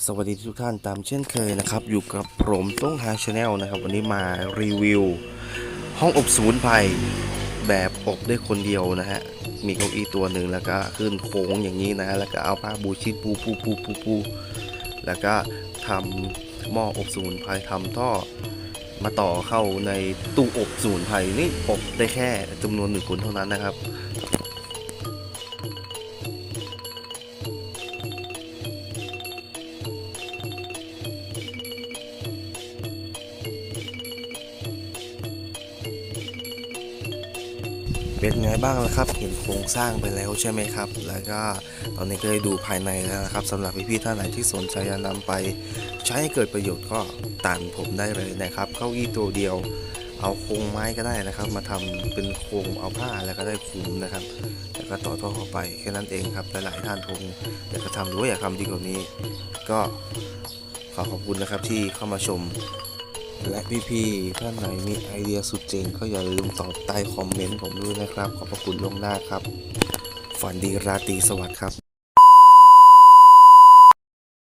สวัสดีทุกท่านตามเช่นเคยนะครับ อยู่กับผมต้องหาชาแนลนะครับ วันนี้มารีวิว ห้องอบสมุนไพรแบบอบได้คนเดียวนะฮะ มีเก้าอี้ตัวหนึ่งแล้วก็ขึ้นโค้งอย่างนี้นะ แล้วก็เอาผ้าบูชีตปูปูปูปูปูแล้วก็ทำหม้ออบสมุนไพรทำท่อมาต่อเข้าในตู้อบสมุนไพรนี่อบได้แค่จำนวนหนึ่งคนเท่านั้นนะครับ เป็นไงบ้างล่ะครับ เห็นโครงสร้างไปแล้วใช่ไหมครับ แล้วก็ตอนนี้ก็ได้ดูภายในแล้วนะครับสำหรับพี่ๆท่านไหนที่สนใจจะนำไปใช้ให้เกิดประโยชน์ก็ตามผมได้เลยนะครับเก้าอี้ตัวเดียว เอาโครงไม้ก็ได้นะครับ มาทำเป็นโครงเอาผ้าแล้วก็ได้คลุมนะครับแล้วก็ต่อท่อเข้าไปแค่นั้นเองครับหลายๆท่านคงอยากจะทำหรือว่าอยากทำดีกว่านี้ ก็ขอขอบคุณนะครับที่เข้ามาชม และพี่ๆท่านไหนมีไอเดียสุดเจ๋งก็อย่าลืมตอบใต้คอมเมนต์ผมด้วยนะครับ ขอบพระคุณล่วงหน้าครับ ฝันดีราตรีสวัสดิ์ครับ